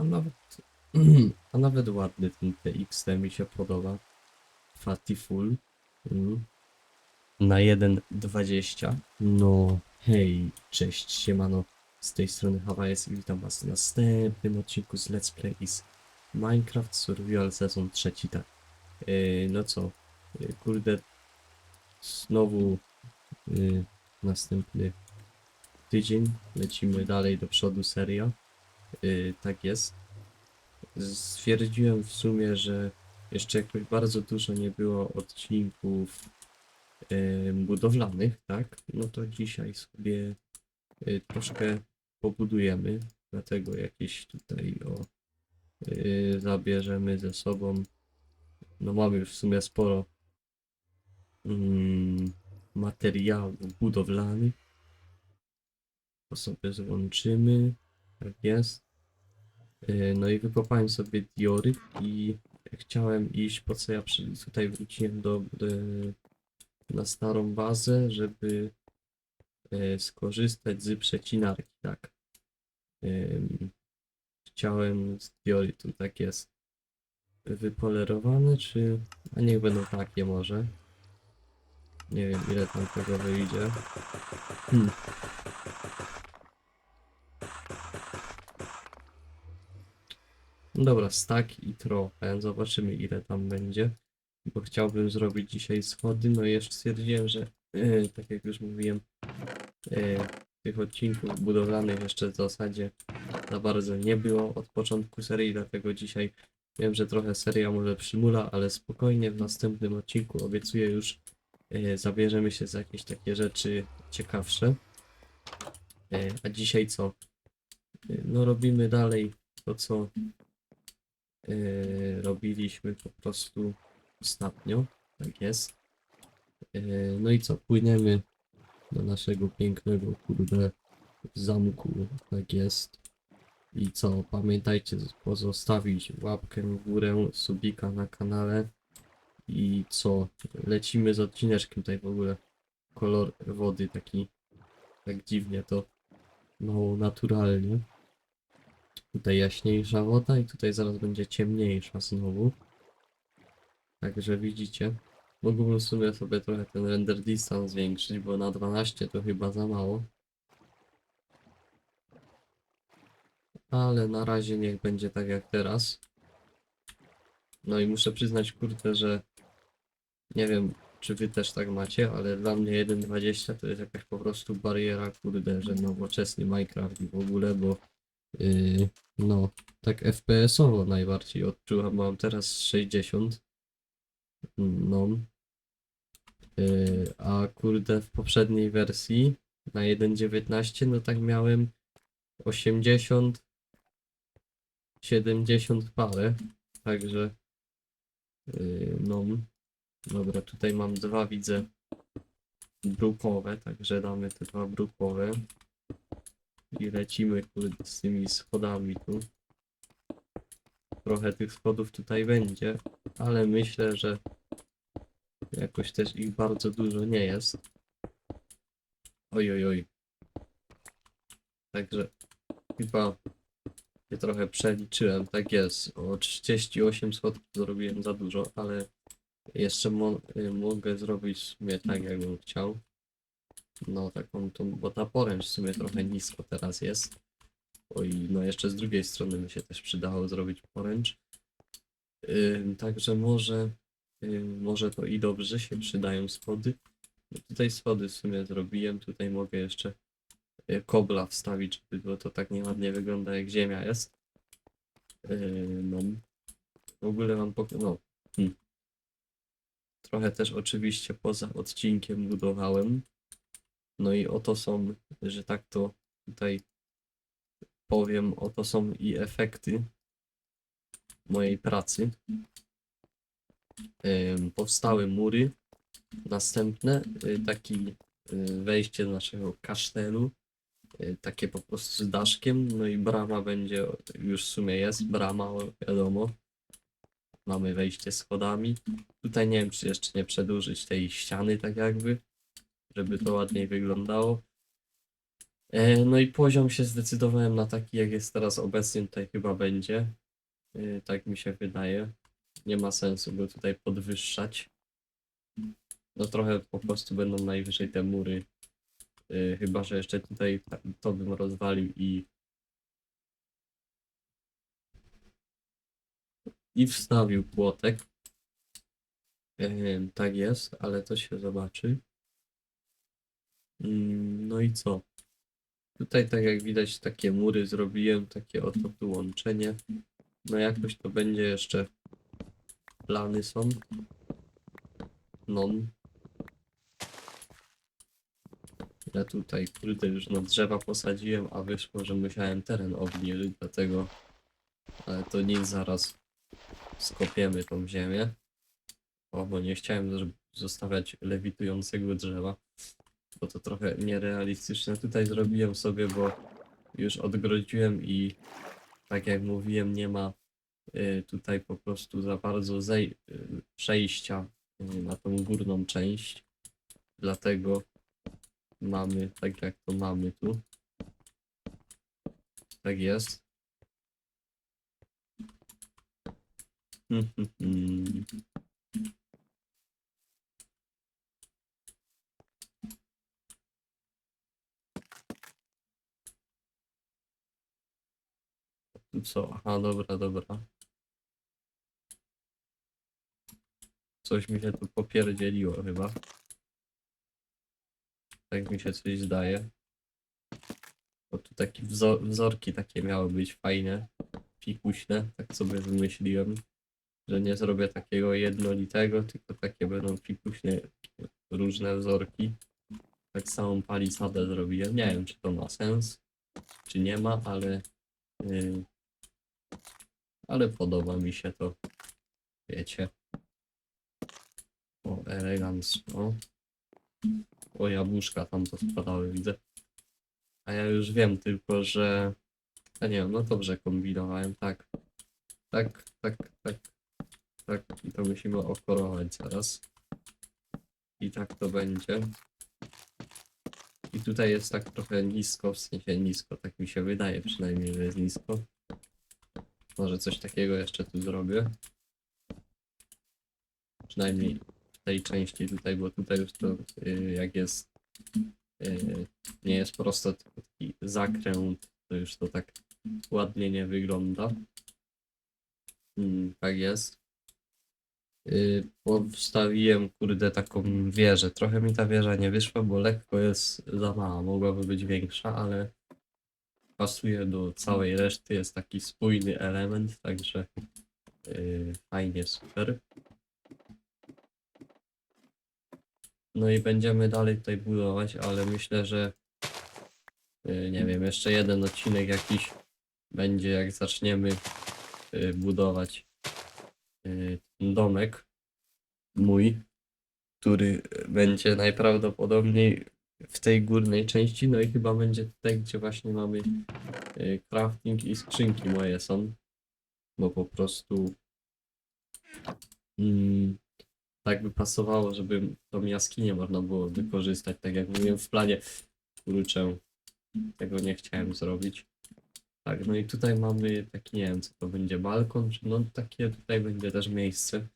A nawet, a nawet ładny ten TXT mi się podoba. Fatty Full. Mm. Na 1.20. No hej, cześć, siemano. Z tej strony Hawajes i witam was w następnym odcinku z Let's Play z Minecraft Survival Sezon trzeci, tak. Yy, no co, yy, kurde, znowu yy, następny tydzień, lecimy dalej do przodu seria. Yy, tak jest. Stwierdziłem w sumie, że jeszcze jakoś bardzo dużo nie było odcinków yy, budowlanych, tak? No to dzisiaj sobie yy, troszkę pobudujemy, dlatego jakieś tutaj o yy, zabierzemy ze sobą. No mamy w sumie sporo mm, materiałów budowlanych. To sobie złączymy. Tak jest. Yy, No i wykopałem sobie dioryt i chciałem iść, po co ja tutaj wróciłem do, do, na starą bazę, żeby e, skorzystać z przecinarki, tak. Chciałem z diorytu, tak jest. Wypolerowane, czy... A niech będą takie może. Nie wiem ile tam tego wyjdzie. Hmm. Dobra, stack i trochę. Zobaczymy ile tam będzie. Bo chciałbym zrobić dzisiaj schody. No i jeszcze stwierdziłem, że e, tak jak już mówiłem, e, tych odcinków budowlanych jeszcze w zasadzie za bardzo nie było od początku serii, dlatego dzisiaj wiem, że trochę seria może przymula, ale spokojnie w następnym odcinku obiecuję już e, zabierzemy się za jakieś takie rzeczy ciekawsze. E, a dzisiaj co? E, No robimy dalej to, co e, robiliśmy po prostu ostatnio. Tak jest. E, no i co? Płyniemy do naszego pięknego, kurde, zamku. Tak jest. I co? Pamiętajcie pozostawić łapkę w górę, subika na kanale. I co? Lecimy z odcineczkiem tutaj w ogóle. Kolor wody taki tak dziwnie to mało naturalnie. Tutaj jaśniejsza woda i tutaj zaraz będzie ciemniejsza znowu. Także widzicie. Mógłbym w sumie sobie trochę ten render distance zwiększyć, bo na 12 to chyba za mało. Ale na razie niech będzie tak jak teraz. No i muszę przyznać, kurde, że nie wiem, czy wy też tak macie, ale dla mnie 1.20 to jest jakaś po prostu bariera, kurde, że nowoczesny Minecraft i w ogóle, bo yy, no, tak FPS-owo najbardziej odczuwam. Mam teraz 60. No. Yy, a kurde, w poprzedniej wersji na 1.19 no tak miałem 80 70 parę, także yy, no dobra, tutaj mam dwa widzę brukowe, także damy te dwa brukowe i lecimy kurde z tymi schodami tu. Trochę tych schodów tutaj będzie, ale myślę, że jakoś też ich bardzo dużo nie jest. Oj, oj, oj. Także chyba się trochę przeliczyłem, tak jest. O 38 schodów zrobiłem za dużo, ale jeszcze mo mogę zrobić w tak, jakbym chciał. No, taką tą, bo ta poręcz w sumie trochę nisko teraz jest. Oj, no jeszcze z drugiej strony mi się też przydało zrobić poręcz. Ym, także może, ym, może to i dobrze się przydają schody. No tutaj schody w sumie zrobiłem, tutaj mogę jeszcze y, kobla wstawić, żeby było to tak nieładnie wygląda jak ziemia jest. Yy, no. W ogóle mam pok- no. Hmm. Trochę też oczywiście poza odcinkiem budowałem. No i oto są, że tak to tutaj powiem, oto są i efekty mojej pracy. Powstały mury. Następne, y, taki y, wejście do naszego kasztelu. Y, takie po prostu z daszkiem. No i brama będzie, już w sumie jest brama, wiadomo. Mamy wejście schodami. Tutaj nie wiem, czy jeszcze nie przedłużyć tej ściany, tak jakby, żeby to ładniej wyglądało. E, No i poziom się zdecydowałem na taki, jak jest teraz obecnie, tutaj chyba będzie. E, Tak mi się wydaje. Nie ma sensu go tutaj podwyższać. No trochę po prostu będą najwyżej te mury. E, Chyba, że jeszcze tutaj ta- to bym rozwalił i i wstawił płotek. Tak jest, ale to się zobaczy. Mm, No i co? Tutaj, tak jak widać, takie mury zrobiłem, takie oto wyłączenie. No jakoś to będzie jeszcze. Plany są. Non. Ja tutaj, kurde, już na drzewa posadziłem, a wyszło, że musiałem teren obniżyć, dlatego. Ale to nic, zaraz skopiemy tą ziemię. O, bo nie chciałem zostawiać lewitującego drzewa bo to trochę nierealistyczne. Tutaj zrobiłem sobie, bo już odgrodziłem i tak jak mówiłem, nie ma y, tutaj po prostu za bardzo zej- y, przejścia y, na tą górną część. Dlatego mamy tak jak to mamy tu. Tak jest. Co? Aha, dobra, dobra. Coś mi się tu popierdzieliło chyba. Tak mi się coś zdaje. Bo tu takie wzo- wzorki takie miały być fajne, fikuśne, tak sobie wymyśliłem. Że nie zrobię takiego jednolitego, tylko takie będą fikuśnie różne wzorki. Tak samą palisadę zrobiłem. Nie wiem, czy to ma sens, czy nie ma, ale yy, ale podoba mi się to. Wiecie. O, elegancko. O, jabłuszka tam to spadały, widzę. A ja już wiem tylko, że... Ja nie no dobrze kombinowałem, tak. Tak, tak, tak, tak. I to musimy okorować zaraz. I tak to będzie. I tutaj jest tak trochę nisko, w sensie nisko, tak mi się wydaje przynajmniej, że jest nisko. Może coś takiego jeszcze tu zrobię. Przynajmniej w tej części tutaj, bo tutaj już to y, jak jest y, nie jest prosto, tylko taki zakręt, to już to tak ładnie nie wygląda. Mm, tak jest. Y, Powstawiłem kurde taką wieżę. Trochę mi ta wieża nie wyszła, bo lekko jest za mała. Mogłaby być większa, ale pasuje do całej reszty. Jest taki spójny element, także yy, fajnie, super. No i będziemy dalej tutaj budować, ale myślę, że yy, nie wiem, jeszcze jeden odcinek jakiś będzie, jak zaczniemy yy, budować yy, ten domek mój, który będzie najprawdopodobniej w tej górnej części, no i chyba będzie tutaj, gdzie właśnie mamy y, crafting i skrzynki moje są, bo po prostu mm, tak by pasowało, żeby tą jaskinię można było wykorzystać, tak jak mówiłem w planie, kurczę, tego nie chciałem zrobić. Tak, no i tutaj mamy taki, nie wiem co to będzie, balkon, czy no takie tutaj będzie też miejsce,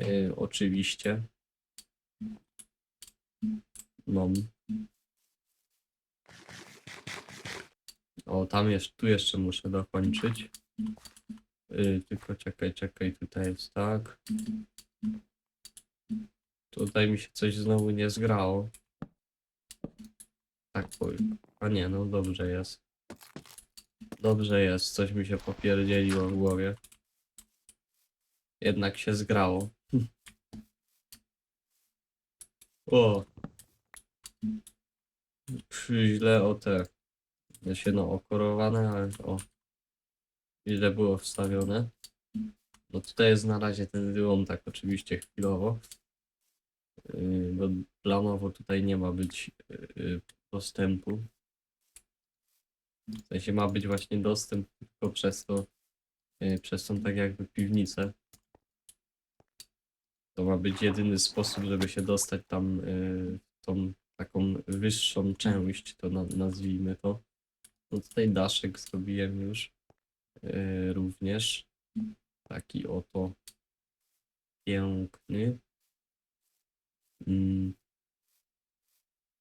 y, oczywiście. No. O, tam jest, tu jeszcze muszę dokończyć. Yy, tylko czekaj, czekaj, tutaj jest tak. Tutaj mi się coś znowu nie zgrało. Tak powiem. A nie, no dobrze jest. Dobrze jest, coś mi się popierdzieliło w głowie. Jednak się zgrało. O! Źle o te się no okorowane, ale o ile było wstawione. No tutaj jest na razie ten wyłom tak oczywiście chwilowo. Yy, Bo planowo tutaj nie ma być yy, dostępu. W sensie ma być właśnie dostęp tylko przez to, yy, przez tą tak jakby piwnicę. To ma być jedyny sposób, żeby się dostać tam yy, tą taką wyższą część, to na, nazwijmy to. No tutaj daszek zrobiłem już yy, również. Taki oto piękny. Mm.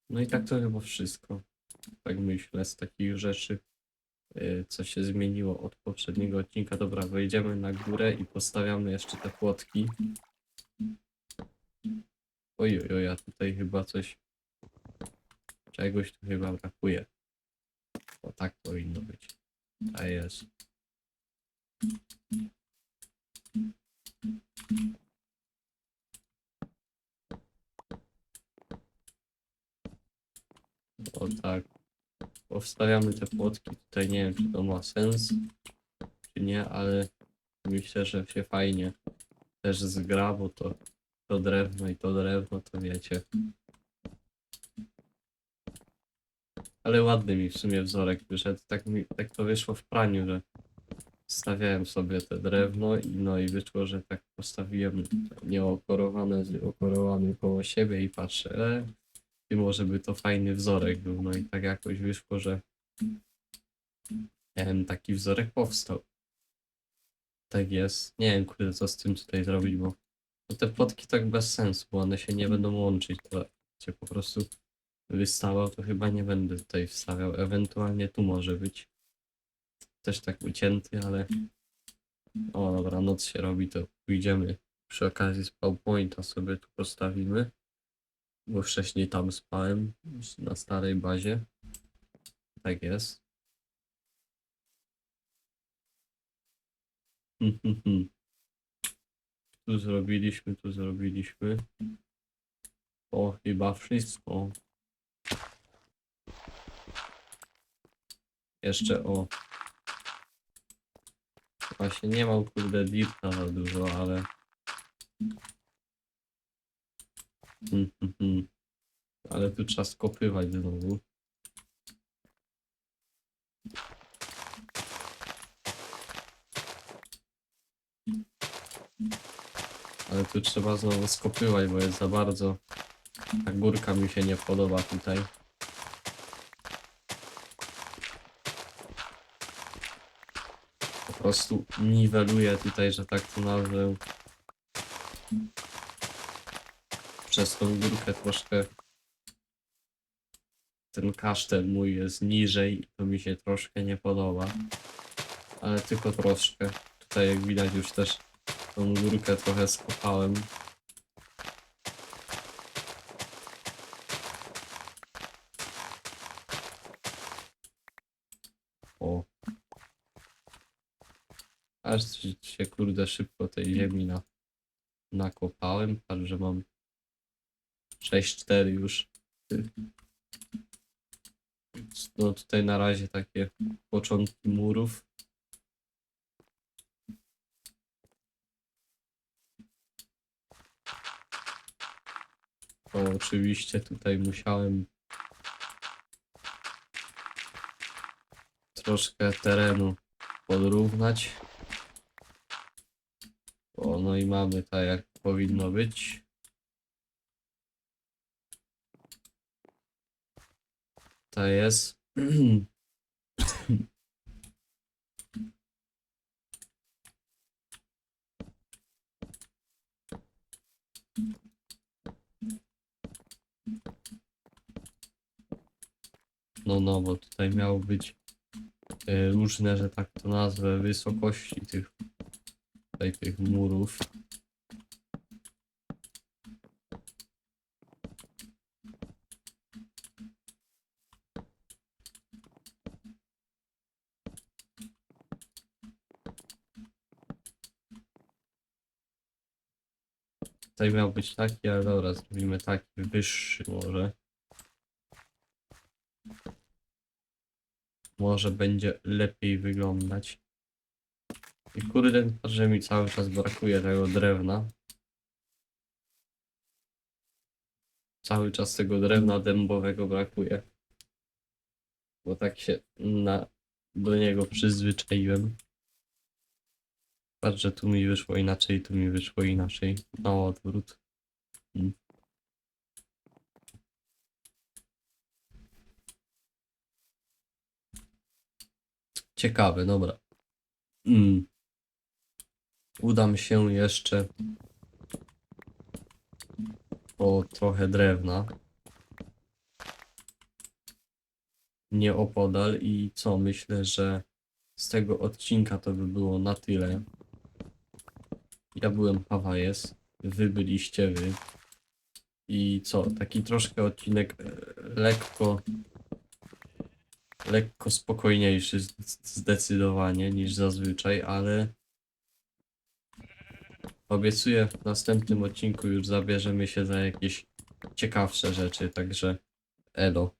No i tak to chyba wszystko. Tak myślę z takich rzeczy, yy, co się zmieniło od poprzedniego odcinka. Dobra, wejdziemy na górę i postawiamy jeszcze te płotki. Oj, oj, oj, a tutaj chyba coś. Czegoś tu chyba brakuje. O tak powinno być. A jest. O tak. Powstawiamy te płotki. Tutaj nie wiem, czy to ma sens, czy nie, ale myślę, że się fajnie też zgra, bo to, to drewno i to drewno, to wiecie. Ale ładny mi w sumie wzorek wyszedł. Tak, mi, tak to wyszło w praniu, że stawiałem sobie te drewno i no i wyszło, że tak postawiłem nieokorowane z okorowanym koło siebie i patrzę, e, i może by to fajny wzorek był. No i tak jakoś wyszło, że em, taki wzorek powstał. Tak jest. Nie wiem, kurde, co z tym tutaj zrobić, bo no te plotki tak bez sensu, bo one się nie będą łączyć. To cię po prostu wystawał, to chyba nie będę tutaj wstawiał. Ewentualnie tu może być. Też tak ucięty, ale. O dobra, noc się robi, to pójdziemy. Przy okazji spawn pointa sobie tu postawimy. Bo wcześniej tam spałem, na starej bazie. Tak jest. Tu zrobiliśmy, tu zrobiliśmy. O, chyba wszystko. Jeszcze o. Właśnie nie mam kurde dirta za dużo, ale. Hmm, hmm, hmm. Ale tu trzeba skopywać znowu. Ale tu trzeba znowu skopywać, bo jest za bardzo. Ta górka mi się nie podoba tutaj. Prostu niweluje tutaj, że tak to nazwę. Przez tą górkę troszkę ten kasztel mój jest niżej i to mi się troszkę nie podoba. Ale tylko troszkę. Tutaj jak widać już też tą górkę trochę skopałem. O. Aż się- kurde szybko tej ziemi na, nakopałem. Patrz, że mam 6-4 już. No tutaj na razie takie początki murów. To oczywiście tutaj musiałem troszkę terenu podrównać. O, no i mamy tak jak powinno być. To jest. No, no, bo tutaj miało być e, różne, że tak to nazwę, wysokości tych tutaj tych murów. Tutaj miał być taki, ale dobra, zrobimy taki wyższy może. Może będzie lepiej wyglądać. I kurde, że mi cały czas brakuje tego drewna. Cały czas tego drewna dębowego brakuje. Bo tak się na, do niego przyzwyczaiłem. Patrz, że tu mi wyszło inaczej, tu mi wyszło inaczej. Na no, odwrót. Hmm. Ciekawe, dobra. Mm. Udam się jeszcze po trochę drewna. Nieopodal i co, myślę, że z tego odcinka to by było na tyle. Ja byłem Hawajes, wy byliście wy. I co, taki troszkę odcinek e, lekko lekko spokojniejszy zdecydowanie niż zazwyczaj, ale obiecuję w następnym odcinku już zabierzemy się za jakieś ciekawsze rzeczy, także elo.